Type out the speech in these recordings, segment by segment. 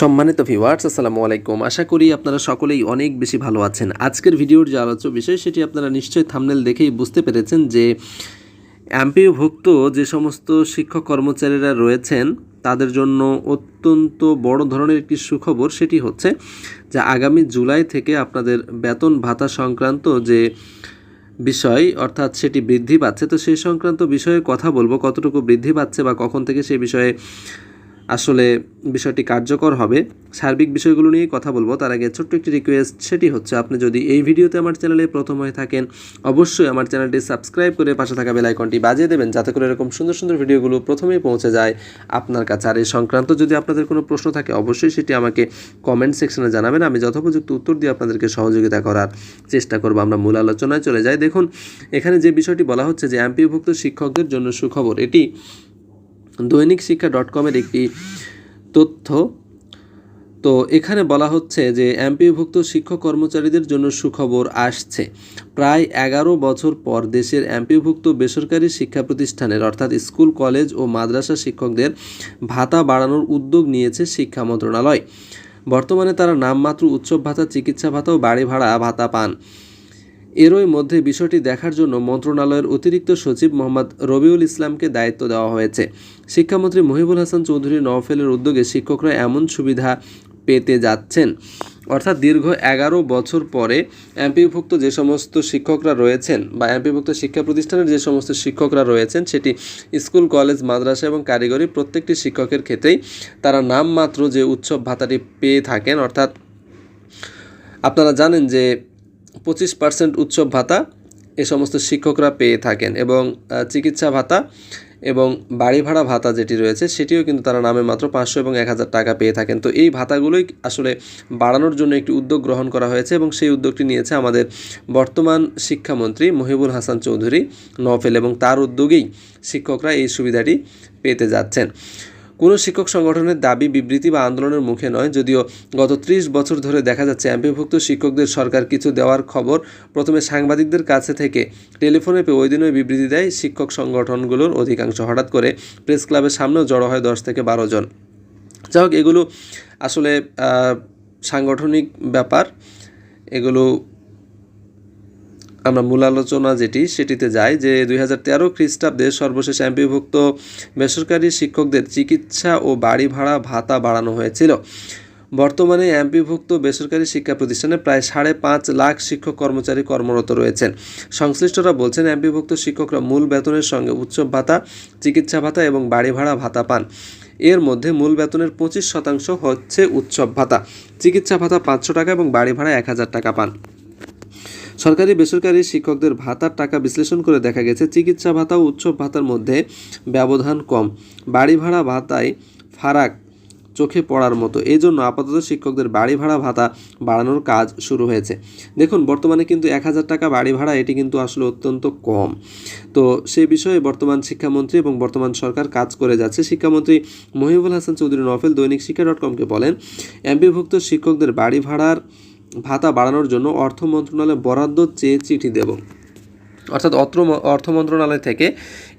সম্মানিত ভিউয়ার্স আসসালামু আলাইকুম। আশা করি আপনারা সকলেই অনেক বেশি ভালো আছেন। আজকের ভিডিওর যে আলোচ্য বিষয়, সেটি আপনারা নিশ্চয়ই থামনেল দেখেই বুঝতে পেরেছেন যে এমপিওভুক্ত যে সমস্ত শিক্ষক কর্মচারীরা রয়েছেন, তাদের জন্য অত্যন্ত বড় ধরনের একটি সুখবর সেটি হচ্ছে যে আগামী জুলাই থেকে আপনাদের বেতন ভাতা সংক্রান্ত যে বিষয়, অর্থাৎ সেটি বৃদ্ধি পাচ্ছে। তো সেই সংক্রান্ত বিষয়ে কথা বলব, কতটুকু বৃদ্ধি পাচ্ছে বা কখন থেকে সেই বিষয়ে আসলে বিষয়টি কার্যকর হবে। সার্বিক বিষয়গুলো নিয়ে কথা বলব। তার আগে ছোট্ট একটি রিকোয়েস্ট সেটি হচ্ছে আপনি যদি এই ভিডিওতে আমার চ্যানেলে প্রথম হয়ে থাকেন, অবশ্যই আমার চ্যানেলটি সাবস্ক্রাইব করে পাশে থাকা বেল আইকনটি বাজিয়ে দেবেন, যাতে করে এরকম সুন্দর সুন্দর ভিডিওগুলো প্রথমেই পৌঁছে যায় আপনার কাছে। আর এই সংক্রান্ত যদি আপনাদের কোনো প্রশ্ন থাকে, অবশ্যই সেটি আমাকে কমেন্ট সেকশনে জানাবেন। আমি যথোপযুক্ত উত্তর দিয়ে আপনাদেরকে সহযোগিতা করার চেষ্টা করব। আমরা মূল আলোচনায় চলে যাই। দেখুন, এখানে যে বিষয়টি বলা হচ্ছে যে এমপিভুক্ত শিক্ষকদের জন্য সুখবর, এটি দৈনিক শিক্ষা ডট কমের একটি তথ্য। তো এখানে বলা হচ্ছে যে এমপিভুক্ত শিক্ষক কর্মচারীদের জন্য সুখবর আসছে। প্রায় এগারো বছর পর দেশের এমপিভুক্ত বেসরকারি শিক্ষা প্রতিষ্ঠানের, অর্থাৎ স্কুল, কলেজ ও মাদ্রাসা শিক্ষকদের ভাতা বাড়ানোর উদ্যোগ নিয়েছে শিক্ষা মন্ত্রণালয়। বর্তমানে তারা নামমাত্র উৎসব ভাতা, চিকিৎসা ভাতা ও বাড়ি ভাড়া ভাতা পান। এরই মধ্যে বিষয়টি দেখার জন্য মন্ত্রণালয়ের অতিরিক্ত সচিব মোহাম্মদ রবিউল ইসলামকে দায়িত্ব দেওয়া হয়েছে। শিক্ষামন্ত্রী মহিবুল হাসান চৌধুরী নওফেলের উদ্যোগে শিক্ষকরা এমন সুবিধা পেতে যাচ্ছেন। অর্থাৎ দীর্ঘ এগারো বছর পরে এমপিভুক্ত যে সমস্ত শিক্ষকরা রয়েছেন বা এমপিভুক্ত শিক্ষা প্রতিষ্ঠানের যে সমস্ত শিক্ষকরা রয়েছেন, সেটি স্কুল, কলেজ, মাদ্রাসা এবং কারিগরি প্রত্যেকটি শিক্ষকের ক্ষেত্রেই তারা নামমাত্র যে উৎসব ভাতাটি পেয়ে থাকেন, অর্থাৎ আপনারা জানেন যে পঁচিশ পার্সেন্ট উৎসব ভাতা এ সমস্ত শিক্ষকরা পেয়ে থাকেন এবং চিকিৎসা ভাতা এবং বাড়ি ভাড়া ভাতা যেটি রয়েছে সেটিও কিন্তু তারা নামে মাত্র পাঁচশো এবং এক হাজার টাকা পেয়ে থাকেন। তো এই ভাতাগুলোই আসলে বাড়ানোর জন্য একটি উদ্যোগ গ্রহণ করা হয়েছে এবং সেই উদ্যোগটি নিয়েছে আমাদের বর্তমান শিক্ষামন্ত্রী মহিবুল হাসান চৌধুরী নফেল এবং তার উদ্যোগেই শিক্ষকরা এই সুবিধাটি পেতে যাচ্ছেন। কোনো শিক্ষক সংগঠনের দাবি, বিবৃতি বা আন্দোলনের মুখে নয়, যদিও গত ত্রিশ বছর ধরে দেখা যাচ্ছে এমপিভুক্ত শিক্ষকদের সরকার কিছু দেওয়ার খবর। প্রথমে সাংবাদিকদের কাছে থেকে টেলিফোনে পেয়ে ওই দিনই বিবৃতি দেয় শিক্ষক সংগঠনগুলোর অধিকাংশ, হঠাৎ করে প্রেস ক্লাবের সামনেও জড়ো হয় দশ থেকে বারো জন। যাই হোক, এগুলো আসলে সাংগঠনিক ব্যাপার। এগুলো আমরা মূল আলোচনা যেটি, সেটিতে যাই যে দুই হাজার তেরো খ্রিস্টাব্দে সর্বশেষ এমপিভুক্ত বেসরকারি শিক্ষকদের চিকিৎসা ও বাড়ি ভাড়া ভাতা বাড়ানো হয়েছিল। বর্তমানে এমপিভুক্ত বেসরকারি শিক্ষা প্রতিষ্ঠানে প্রায় সাড়ে পাঁচ লাখ শিক্ষক কর্মচারী কর্মরত রয়েছেন। সংশ্লিষ্টরা বলছেন, এমপিভুক্ত শিক্ষকরা মূল বেতনের সঙ্গে উৎসব ভাতা, চিকিৎসা ভাতা এবং বাড়ি ভাড়া ভাতা পান। এর মধ্যে মূল বেতনের পঁচিশ শতাংশ হচ্ছে উৎসব ভাতা। চিকিৎসা ভাতা পাঁচশো টাকা এবং বাড়ি ভাড়া এক হাজার টাকা পান। সরকারি বেসরকারি শিক্ষকদের ভাতার টাকা বিশ্লেষণ করে দেখা গেছে, চিকিৎসা ভাতা ও উৎসব ভাতার মধ্যে ব্যবধান কম। বাড়ি ভাড়া ভাতায় ফারাক চোখে পড়ার মতো। এই জন্য আপাতত শিক্ষকদের বাড়ি ভাড়া ভাতা বাড়ানোর কাজ শুরু হয়েছে। দেখুন, বর্তমানে কিন্তু এক হাজার টাকা বাড়ি ভাড়া এটি কিন্তু আসলে অত্যন্ত কম। তো সেই বিষয়ে বর্তমান শিক্ষামন্ত্রী এবং বর্তমান সরকার কাজ করে যাচ্ছে। শিক্ষামন্ত্রী মহিবুল হাসান চৌধুরী নফেল দৈনিক শিক্ষা ডট কমকে বলেন এমপিভুক্ত শিক্ষকদের বাড়ি ভাড়ার ভাতা বাড়ানোর জন্য অর্থ মন্ত্রণালয়ে বরাদ্দ চেয়ে চিঠি দেব। অর্থাৎ অত্র অর্থ মন্ত্রণালয় থেকে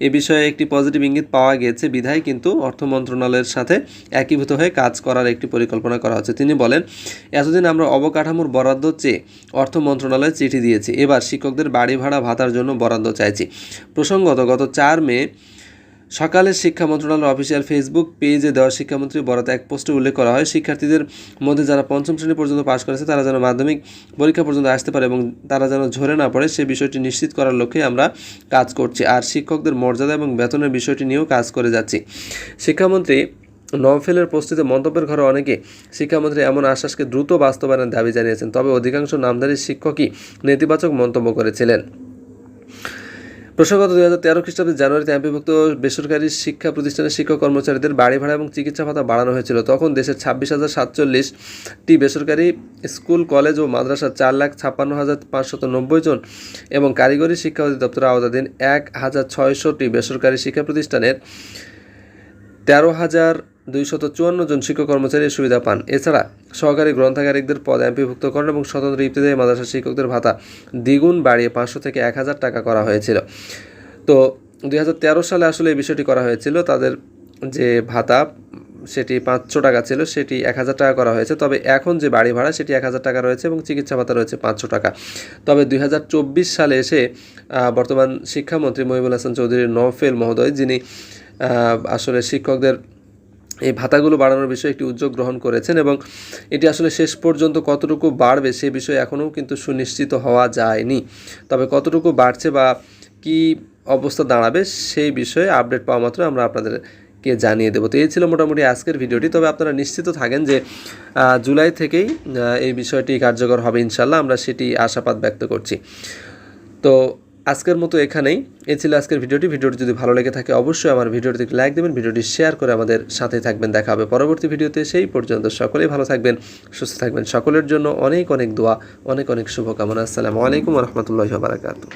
এ বিষয়ে একটি পজিটিভ ইঙ্গিত পাওয়া গেছে বিধায়, কিন্তু অর্থ মন্ত্রণালয়ের সাথে একীভূত হয়ে কাজ করার একটি পরিকল্পনা করা হচ্ছে। তিনি বলেন, এতদিন আমরা অবকাঠামোর বরাদ্দ চেয়ে অর্থ মন্ত্রণালয়ে চিঠি দিয়েছি। এবার শিক্ষকদের বাড়ি ভাড়া ভাতার জন্য বরাদ্দ চাইছি। প্রসঙ্গত গত চার মে সকালে শিক্ষা মন্ত্রণালয়ের অফিসিয়াল ফেসবুক পেজে দেওয়া শিক্ষামন্ত্রী বরাতে এক পোস্টে উল্লেখ করা হয়, শিক্ষার্থীদের মধ্যে যারা পঞ্চম শ্রেণি পর্যন্ত পাশ করেছে তারা যেন মাধ্যমিক পরীক্ষা পর্যন্ত আসতে পারে এবং তারা যেন ঝরে না পড়ে, সে বিষয়টি নিশ্চিত করার লক্ষ্যে আমরা কাজ করছি। আর শিক্ষকদের মর্যাদা এবং বেতনের বিষয়টি নিয়েও কাজ করে যাচ্ছি। শিক্ষামন্ত্রী নভেলের প্রস্তুত মন্তব্যের ঘরে অনেকে শিক্ষামন্ত্রী এমন আশ্বাসকে দ্রুত বাস্তবায়নের দাবি জানিয়েছেন, তবে অধিকাংশ নামধারী শিক্ষকই নেতিবাচক মন্তব্য করেছিলেন। প্রসঙ্গত দুই হাজার তেরো খ্রিস্টাব্দের জানুয়ারিতে এমপিভুক্ত বেসরকারি শিক্ষা প্রতিষ্ঠানের শিক্ষক কর্মচারীদের বাড়ি ভাড়া এবং চিকিৎসা ভাতা বাড়ানো হয়েছিল। তখন দেশের ছাব্বিশ হাজার সাতচল্লিশটি বেসরকারি স্কুল, কলেজ ও মাদ্রাসা চার লাখ ছাপ্পান্ন হাজার পাঁচশত নব্বই জন এবং কারিগরি শিক্ষা অধিদপ্তরের আওতাধীন এক হাজার ছয়শটি বেসরকারি শিক্ষা প্রতিষ্ঠানের তেরো হাজার দুইশত চুয়ান্ন জন শিক্ষক কর্মচারী সুবিধা পান। এছাড়া সহকারী গ্রন্থাগারিকদের পদ এমপিভুক্তকরণ এবং স্বতন্ত্র ইবতদায়ী মাদ্রাসা শিক্ষকদের ভাতা দ্বিগুণ বাড়িয়ে পাঁচশো থেকে এক হাজার টাকা করা হয়েছিল। তো দুই হাজার তেরো সালে আসলে এই বিষয়টি করা হয়েছিল। তাদের যে ভাতা, সেটি পাঁচশো টাকা ছিল, সেটি এক হাজার টাকা করা হয়েছে। তবে এখন যে বাড়ি ভাড়া, সেটি এক হাজার টাকা রয়েছে এবং চিকিৎসা ভাতা রয়েছে পাঁচশো টাকা। তবে দুই হাজার চব্বিশ সালে এসে বর্তমান শিক্ষামন্ত্রী মহিবুল হাসান চৌধুরী নফেল মহোদয়, যিনি আসলে শিক্ষকদের এই ভাতাগুলো বাড়ানোর বিষয়ে একটি উদ্যোগ গ্রহণ করেছেন এবং এটি আসলে শেষ পর্যন্ত কতটুকু বাড়বে সে বিষয়ে এখনও কিন্তু সুনিশ্চিত হওয়া যায়নি। তবে কতটুকু বাড়ছে বা কি অবস্থা দাঁড়াবে সেই বিষয়ে আপডেট পাওয়া মাত্র আমরা আপনাদেরকে জানিয়ে দেবো। তো এই ছিল মোটামুটি আজকের ভিডিওটি। তবে আপনারা নিশ্চিত থাকেন যে জুলাই থেকেই এই বিষয়টি কার্যকর হবে ইনশাল্লাহ আমরা সেটি আশাবাদ ব্যক্ত করছি। তো আজকের মতো এখানেই। এ ছিল আজকের ভিডিওটি। ভিডিওটি যদি ভালো লেগে থাকে, অবশ্যই আমার ভিডিওটি লাইক দেবেন, ভিডিওটি শেয়ার করে আমাদের সাথে থাকবেন। দেখা হবে পরবর্তী ভিডিওতে। সেই পর্যন্ত সকলেই ভালো থাকবেন, সুস্থ থাকবেন। সকলের জন্য অনেক অনেক দোয়া, অনেক অনেক শুভকামনা। আসসালামু আলাইকুম রহমতুল্লাহ বারাকাতু